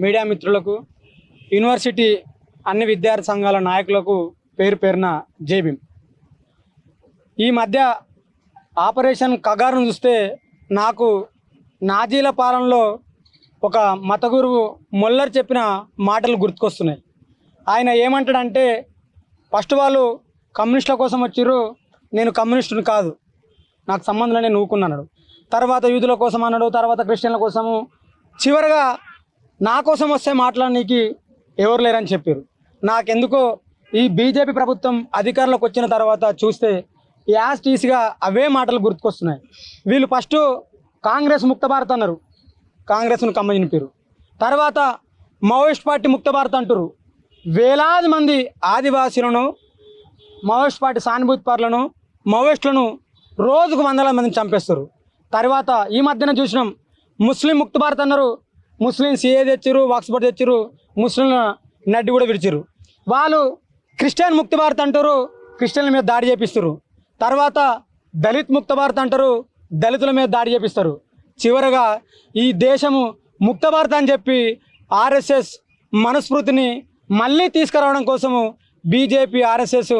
Media మిత్రులకు university అన్ని విద్యార్థి సంఘాల నాయకులకు పేరు పేరున జేబీం ఈ మధ్య ఆపరేషన్ కగారును చూస్తే నాకు నాజీల పాలనలో ఒక మత గురువు మొల్లర్ చెప్పిన మాటలు గుర్తుకొస్తున్నాయి. ఆయన ఏమంటాడంటే ఫస్ట్ వాళ్ళు కమ్యూనిస్టుల కోసం వచ్చిర్రు నేను కమ్యూనిస్టుని కాదు. నాకు సంబంధం నేను ఊకున్నాడు తర్వాత యూదుల కోసం అన్నాడు తర్వాత క్రిస్టియన్ల కోసము. చివరిగా నా కోసం వస్తే మాట్లాడడానికి ఎవరు లేరని చెప్పారు నాకెందుకో ఈ బీజేపీ ప్రభుత్వం అధికారంలోకి వచ్చిన తర్వాత చూస్తే యాజ్ టీసీగా అవే మాటలు గుర్తుకొస్తున్నాయి. వీళ్ళు ఫస్ట్ కాంగ్రెస్ ముక్త భారత్ అన్నారు. కాంగ్రెస్ను కమ్మ పేరు తర్వాత మావోయిస్ట్ పార్టీ ముక్త భారత్ అంటారు వేలాది మంది ఆదివాసీలను మావోయిస్ట్ పార్టీ సానుభూతి పరులను మావోయిస్టులను రోజుకు వందల మందిని చంపేస్తారు. తర్వాత ఈ మధ్యన చూసినాం ముస్లిం ముక్త భారత్ అన్నారు ముస్లిం సిఏ తెచ్చారు వాక్స్పర్ట్ తెచ్చారు ముస్లింల నడ్డి కూడా విడిచారు. వాళ్ళు క్రిస్టియన్ ముక్త భారత్ అంటారు క్రిస్టియన్ల మీద దాడి చేపిస్తారు. తర్వాత దళిత్ ముక్త భారత్ అంటారు దళితుల మీద దాడి చేపిస్తారు. చివరగా ఈ దేశము ముక్త భారత్ అని చెప్పి ఆర్ఎస్ఎస్ మనస్ఫూర్తిని మళ్ళీ తీసుకురావడం కోసము బీజేపీ ఆర్ఎస్ఎస్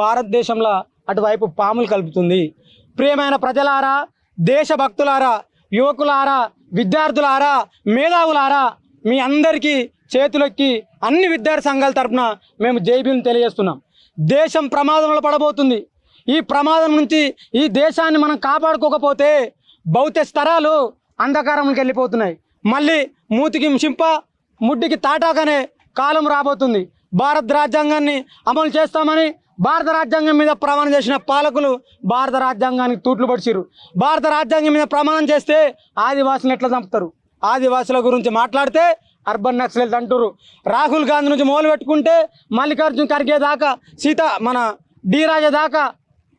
భారతదేశంలో అటువైపు పాములు కలుపుతుంది. ప్రియమైన ప్రజలారా దేశభక్తులారా యువకులారా విద్యార్థులారా మేధావులారా మీ అందరికీ చేతులెక్కి అన్ని విద్యార్థి సంఘాల తరపున మేము జైబీని తెలియజేస్తున్నాం. దేశం ప్రమాదంలో పడబోతుంది. ఈ ప్రమాదం నుంచి ఈ దేశాన్ని మనం కాపాడుకోకపోతే భౌతిక స్థరాలు అంధకారంలోకి వెళ్ళిపోతున్నాయి. మళ్ళీ మూతికి చింప ముడ్డికి తాటాకనే కాలం రాబోతుంది. భారత రాజ్యాంగాన్ని అమలు చేస్తామని భారత రాజ్యాంగం మీద ప్రమాణం చేసిన పాలకులు భారత రాజ్యాంగానికి తూట్లు పడిచిరు భారత రాజ్యాంగం మీద ప్రమాణం చేస్తే ఆదివాసులను ఎట్లా చంపుతారు? ఆదివాసుల గురించి మాట్లాడితే అర్బన్ నక్సలైట్ అంటారు రాహుల్ గాంధీ నుంచి మొదలు పెట్టుకుంటే మల్లికార్జున ఖర్గే దాకా సీత మన డి రాజా దాకా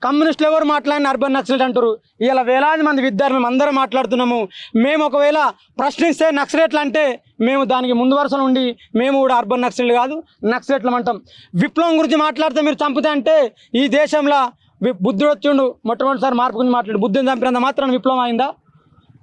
కమ్యూనిస్టులు ఎవరు మాట్లాడిన అర్బన్ నక్సలైట్ అంటారు. ఇలా వేలాది మంది విద్యార్థులు అందరూ అందరం మాట్లాడుతున్నాము. మేము ఒకవేళ ప్రశ్నిస్తే నక్సలైట్లు అంటే మేము దానికి ముందు వరుసలో ఉండి మేము కూడా అర్బన్ నక్సలైట్లు కాదు నక్సలైట్లు అంటాం. విప్లవం గురించి మాట్లాడితే మీరు చంపితే అంటే ఈ దేశంలో వి- బుద్ధుడు వచ్చిండు. మొట్టమొదటిసారి మార్పు గురించి మాట్లాడు. బుద్ధిని చంపినంత మాత్రం విప్లవం అయిందా?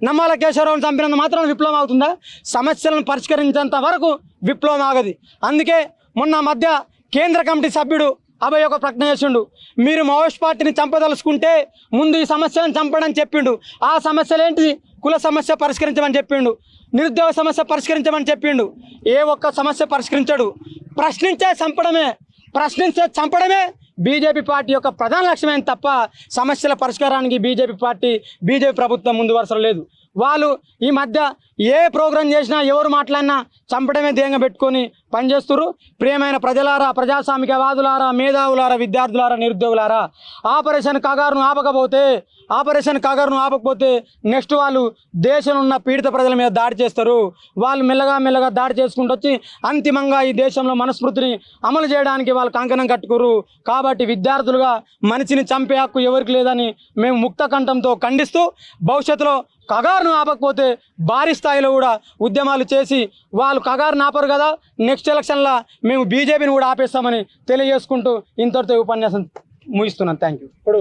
నమ్మాల కేశవరావుని చంపినంత మాత్రం విప్లవం అవుతుందా? సమస్యలను పరిష్కరించేంత వరకు విప్లవం ఆగది. అందుకే మొన్న మధ్య కేంద్ర కమిటీ సభ్యుడు అభయ్ ఒక ప్రకటన చేసిండు. మీరు మావోయిస్ట్ పార్టీని చంపదలుచుకుంటే ముందు ఈ సమస్యలను చంపడని చెప్పిండు. ఆ సమస్యలు ఏంటి కుల సమస్య పరిష్కరించమని చెప్పిండు. నిరుద్యోగ సమస్య పరిష్కరించమని చెప్పిండు. ఏ ఒక్క సమస్య పరిష్కరించడు. ప్రశ్నించే చంపడమే. ప్రశ్నించే చంపడమే బీజేపీ పార్టీ యొక్క ప్రధాన లక్ష్యమైన తప్ప సమస్యల పరిష్కారానికి బీజేపీ పార్టీ బీజేపీ ప్రభుత్వం ముందు వరుసలో లేదు. వాళ్ళు ఈ మధ్య ఏ ప్రోగ్రాం చేసినా ఎవరు మాట్లాడినా చంపడమే ధ్యేయంగా పెట్టుకొని పనిచేస్తున్నారు ప్రియమైన ప్రజలారా ప్రజాస్వామికవాదులారా మేధావులారా విద్యార్థులారా నిరుద్యోగులారా ఆపరేషన్ కగారును ఆపకపోతే ఆపరేషన్ కగారును ఆపకపోతే నెక్స్ట్ వాళ్ళు దేశంలో ఉన్న పీడిత ప్రజల మీద దాడి చేస్తారు. వాళ్ళు మెల్లగా మెల్లగా దాడి చేసుకుంటూ వచ్చి అంతిమంగా ఈ దేశంలో మనస్మృతిని అమలు చేయడానికి వాళ్ళు కంకణం కట్టుకోరు కాబట్టి విద్యార్థులుగా మనిషిని చంపే హక్కు ఎవరికి లేదని మేము ముక్త కంఠంతో ఖండిస్తూ భవిష్యత్తులో కగారును ఆపకపోతే భారీ స్థాయిలో కూడా ఉద్యమాలు చేసి వాళ్ళు కగారు నాపరు కదా నెక్స్ట్ ఎలక్షన్లో మేము బీజేపీని కూడా ఆపేస్తామని తెలియజేసుకుంటూ ఇంతటితో ఉపన్యాసం ముగిస్తున్నాను. థ్యాంక్ యూ ఇప్పుడు